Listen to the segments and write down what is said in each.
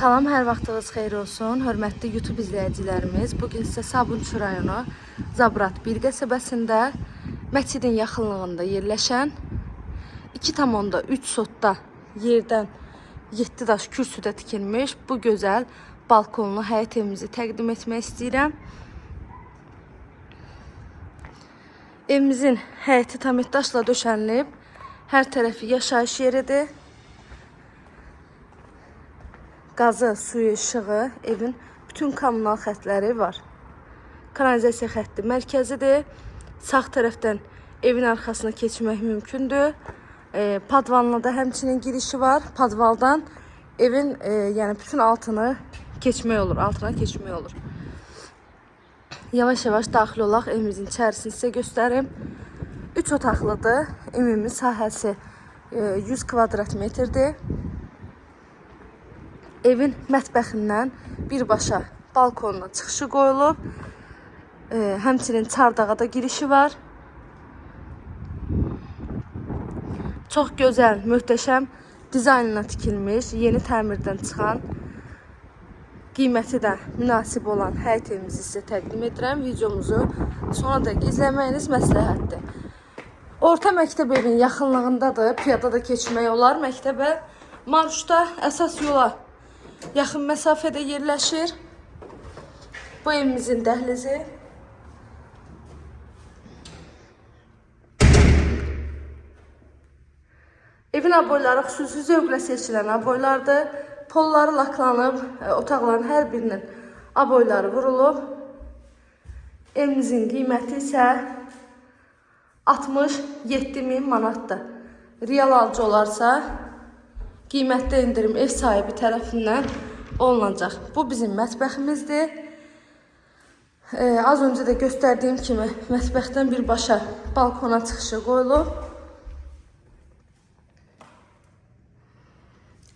Salam, hər vaxtınız xeyir olsun. Hörmətli YouTube izləyicilərimiz, bu gün sizə Sabunçu rayonu Zabrat bir qəsəbəsində məscidin yaxınlığında yerləşən 2,3 sotda yerdən 7 daş kürsüdə tikilmiş bu gözəl balkonlu həyət evimizi təqdim etmək istəyirəm. Evimizin həyəti tam daşla döşənilib. Hər tərəfi yaşayış yeridir. Qazı, suyu, işığı, evin bütün kommunal xətləri var. Kanalizasiya xətti mərkəzidir. Sağ tərəfdən evin arxasına keçmək mümkündür. E, padvanla da həmçinin girişi var. Padvaldan evin e, yəni bütün altını keçmək olur, altına keçmək olur. Yavaş-yavaş daxil olaq evimizin içərisini sizə göstərim. 3 otaqlıdır. Ümumi sahəsi e, 100 kvadrat metrdir. Evin mətbəxindən birbaşa balkonuna çıxışı qoyulub. E, həmçinin çardağa da girişi var. Çox gözəl, möhtəşəm dizaynla tikilmiş, yeni təmirdən çıxan, qiyməti də münasib olan həyət evimizi sizə təqdim edirəm. Videomuzu sona dək izləməyiniz məsləhətdir. Orta məktəb evin yaxınlığındadır, piyada da keçmək olar məktəbə. Marşruta əsas yola yaxın məsafədə yerləşir. Bu evimizin dəhlizi. Evin aboyları xüsusi zövqlə seçilən aboylardır. Polları laklanıb, e, otaqların hər birinin aboyları vurulub. Evimizin qiyməti isə 67 min manatdır. Real alıcı olarsa qiymətdə indirim ev sahibi tərəfindən olunacaq. Bu bizim mətbəximizdir. Ee, az öncə də göstərdiyim kimi mətbəxdən birbaşa balkona çıxışı qoyulub.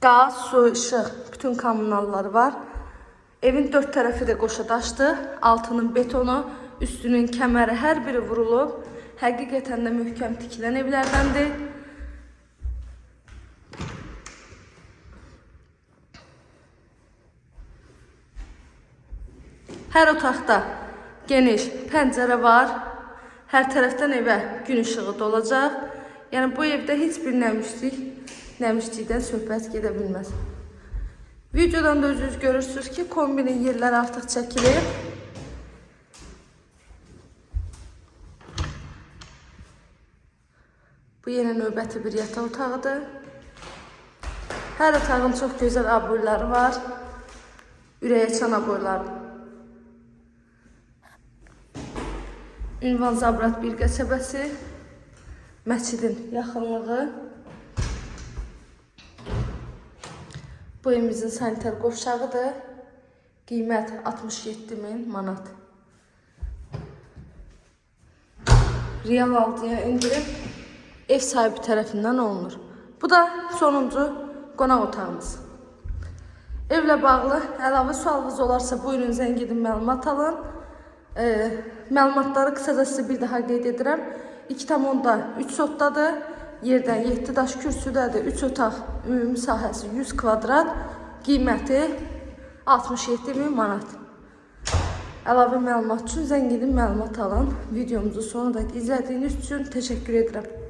Qaz, su, işıq, bütün kommunalları var. Evin dörd tərəfi də qoşa daşdır. Altının betonu, üstünün kəməri hər biri vurulub. Həqiqətən də möhkəm tikilən evlərdəndir. Hər otaqda geniş pəncərə var. Hər tərəfdən evə gün işığı dolacaq. Yəni bu evdə heç bir nəmişlik, nəmişlikdən söhbət gedə. Videodan da özünüz görürsünüz ki, kombinin yerləri artıq çəkilir. Bu yenə növbəti bir yataq otağıdır. Hər otağın çox gözəl aboyları var. Ürəyə çan aboyları. Ünvan Zabrat bir qəsəbəsi. Məscidin yaxınlığı. Bu evimizin sanitar qovşağıdır. Qiymət 67 min manat. Real aldıya indirim ev sahibi tərəfindən olunur. Bu da sonuncu qonaq otağımız. Evlə bağlı əlavə sualınız olarsa buyurun zəng edin məlumat alın. E, məlumatları qısaca sizə bir daha qeyd edirəm. 2,3 sotdadır. Yerdən 7 daş kürsüdədir. 3 otaq ümumi sahəsi 100 kvadrat. Qiyməti 67 min manat. Əlavə məlumat üçün zəng edin məlumat alın. Videomuzu sonuna da izlədiyiniz üçün təşəkkür edirəm.